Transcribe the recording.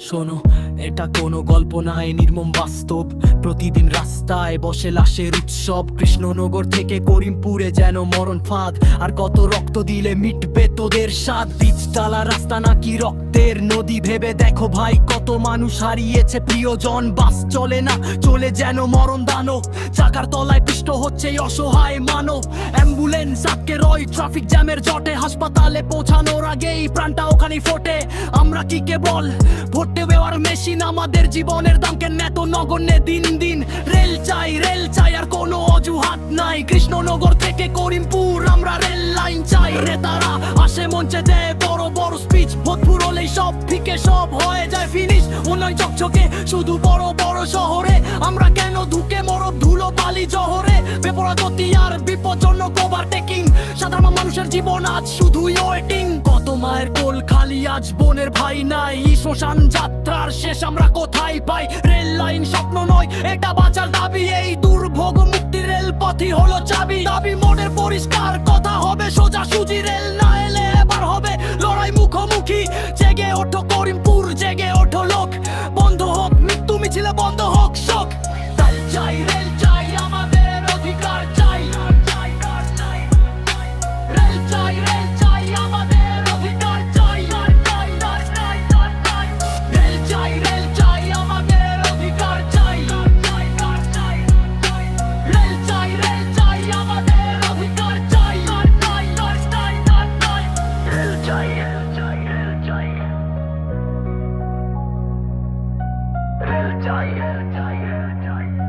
শোনো, এটা কোনো গল্প নয়, নির্মম বাস্তব। প্রতিদিন রাস্তায় বসে লাশের উৎসব। কৃষ্ণনগর থেকে করিমপুরে যেন মরণ ফাঁদ। আর কত রক্ত দিলে মিটবে তোদের স্বাদ? বীজতলা রাস্তা নাকি রক্তের নদী? ভেবে দেখো ভাই, কত মানুষ হারিয়েছে প্রিয়জন। বাস চলে না, চলে যেন মরণ দানব। চাকার তলায় পিষ্ট হচ্ছে অসহায় মানব। অ্যাম্বুলেন্স আটকে রয়, ট্রাফিক জ্যামের জটে। হাসপাতালে পৌঁছানোর আগেই প্রাণটা ওখানে ফোটে। আমরা কি কেবল ভোটে দেওয়ার মেশিন আমাদের জীবনের দাম কেন এত নগণ্যে দিন দিন। রেল চাই রেল চাই, আর কোনো অজুহাত নাই। কৃষ্ণনগর থেকে করিমপুর, আমরা রেল লাইন চাই। নেতারা আসে মঞ্চে দেয় বড় বড় স্পিচ ভোটপুর হলেই সব থেকে সব হয়ে যায় ফিনিশ উন্নয়ন চকচকে শুধু বড় বড় শহরে। আমরা কেন ধুকে মরব ধুলো বালি জহরে? বেপরা গতি আর বিপজ্জনক ওভারটেকিং সাধারণ মানুষের জীবন আজ শুধুই ওয়েটিং আজ বোনের ভাই নাই, শ্মশান যাত্রার শেষ আমরা কোথায় পাই? রেল লাইন স্বপ্ন নয়, এটা বাঁচার দাবি। এই দুর্ভোগ মুক্তি রেল পথই হলো চাবি। দাবি মনের পরিষ্কার die. Die! Die!